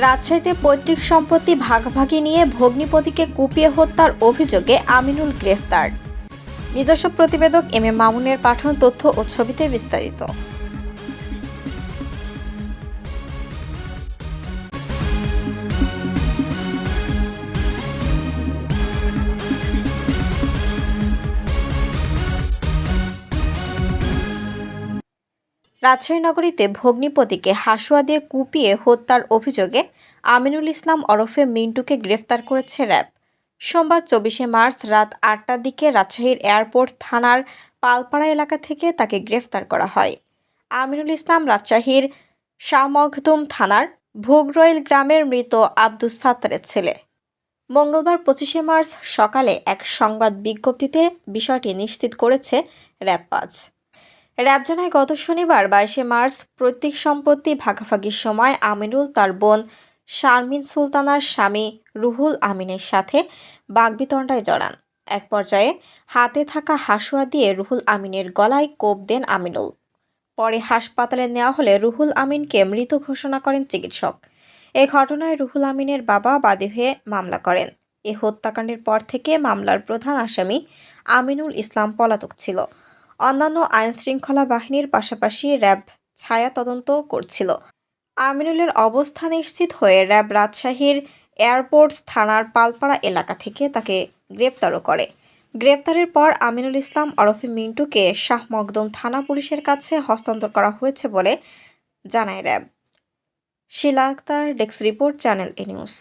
রাজশাহীতে পৈতৃক সম্পত্তি ভাগাভাগি নিয়ে ভগ্নিপতিকে কুপিয়ে হত্যার অভিযোগে আমিনুল গ্রেফতার। নিজস্ব প্রতিবেদক এম এ মামুনের পাঠন তথ্য ও ছবিতে বিস্তারিত। রাজশাহী নগরীতে ভগ্নিপতিকে হাসুয়া দিয়ে কুপিয়ে হত্যার অভিযোগে আমিনুল ইসলাম ওরফে মিন্টুকে গ্রেফতার করেছে র্যাব। সোমবার চব্বিশে মার্চ রাত আটটার দিকে রাজশাহীর এয়ারপোর্ট থানার পালপাড়া এলাকা থেকে তাকে গ্রেফতার করা হয়। আমিনুল ইসলাম রাজশাহীর শাহমখদুম থানার ভোগরইল গ্রামের মৃত আব্দুস সাত্তারের ছেলে। মঙ্গলবার পঁচিশে মার্চ সকালে এক সংবাদ বিজ্ঞপ্তিতে বিষয়টি নিশ্চিত করেছে র্যাব পাঁচ। র্যাব জানায় গত শনিবার বাইশে মার্চ প্রত্যেক সম্পত্তি ভাগাভাগির সময় আমিনুল তার বোন শারমিন সুলতানার স্বামী রুহুল আমিনের সাথে বাগবিতণ্ডায় জড়ান। এক পর্যায়ে হাতে থাকা হাসুয়া দিয়ে রুহুল আমিনের গলায় কোপ দেন আমিনুল। পরে হাসপাতালে নেওয়া হলে রুহুল আমিনকে মৃত ঘোষণা করেন চিকিৎসক। এ ঘটনায় রুহুল আমিনের বাবা বাদী হয়ে মামলা করেন। এ হত্যাকাণ্ডের পর থেকে মামলার প্রধান আসামি আমিনুল ইসলাম পলাতক ছিল। অন্যান্য আইনশৃঙ্খলা বাহিনীর পাশাপাশি র্যাব ছায়া তদন্ত করছিল। আমিনুলের অবস্থা নিশ্চিত হয়ে র্যাব রাজশাহীর এয়ারপোর্ট থানার পালপাড়া এলাকা থেকে তাকে গ্রেপ্তারও করে। গ্রেপ্তারের পর আমিনুল ইসলাম ওরফে মিন্টুকে শাহ মকদম থানা পুলিশের কাছে হস্তান্তর করা হয়েছে বলে জানায় RAB. Shila Akter desk report, channel A news.